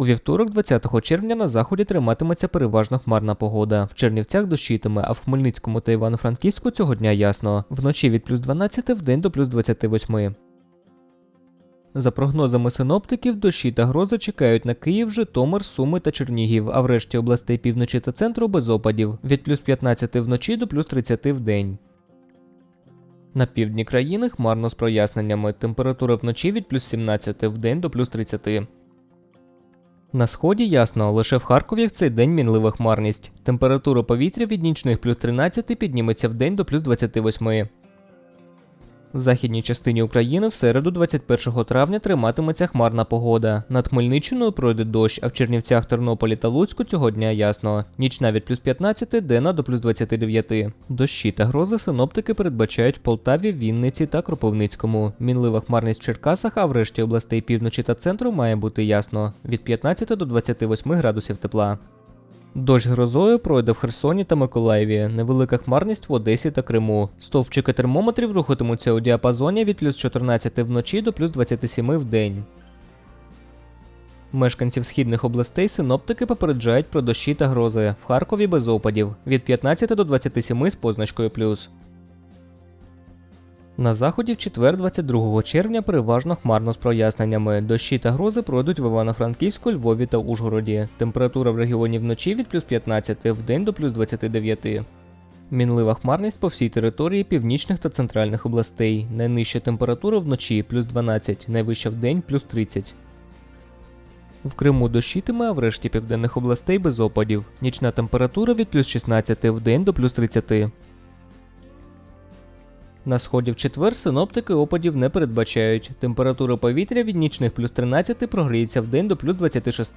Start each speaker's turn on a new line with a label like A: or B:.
A: У вівторок, 20 червня, на заході триматиметься переважно хмарна погода. В Чернівцях дощитиме, а в Хмельницькому та Івано-Франківську цього дня ясно. Вночі від плюс 12 в день до плюс 28. За прогнозами синоптиків, дощі та грози чекають на Київ, Житомир, Суми та Чернігів, а в решті областей півночі та центру без опадів від плюс 15 вночі до плюс 30 в день. На півдні країни хмарно з проясненнями. Температура вночі від плюс 17 в день до плюс 30. На сході ясно, лише в Харкові в цей день мінлива хмарність. Температура повітря від нічних плюс 13 підніметься в день до плюс 28. В західній частині України в середу 21 травня триматиметься хмарна погода. Над Хмельниччиною пройде дощ, а в Чернівцях, Тернополі та Луцьку цього дня ясно. Нічна від плюс 15, денна до плюс 29. Дощі та грози синоптики передбачають в Полтаві, Вінниці та Кропивницькому. Мінлива хмарність в Черкасах, а в решті областей півночі та центру має бути ясно від 15 до 28 градусів тепла. Дощ грозою пройде в Херсоні та Миколаєві, невелика хмарність в Одесі та Криму. Стовпчики термометрів рухатимуться у діапазоні від плюс 14 вночі до плюс 27 в день. Мешканців східних областей синоптики попереджають про дощі та грози. В Харкові без опадів від 15 до 27 з позначкою плюс. На заході в четвер, 22 червня, переважно хмарно з проясненнями. Дощі та грози пройдуть в Івано-Франківську, Львові та Ужгороді. Температура в регіоні вночі від плюс 15, в до плюс 29. Мінлива хмарність по всій території північних та центральних областей. Найнижча температура вночі плюс 12, найвища в день плюс 30. В Криму дощитиме, а в решті південних областей без опадів. Нічна температура від плюс 16 в день до плюс 30. На сході в четвер синоптики опадів не передбачають. Температура повітря від нічних плюс 13 прогріється в день до плюс 26.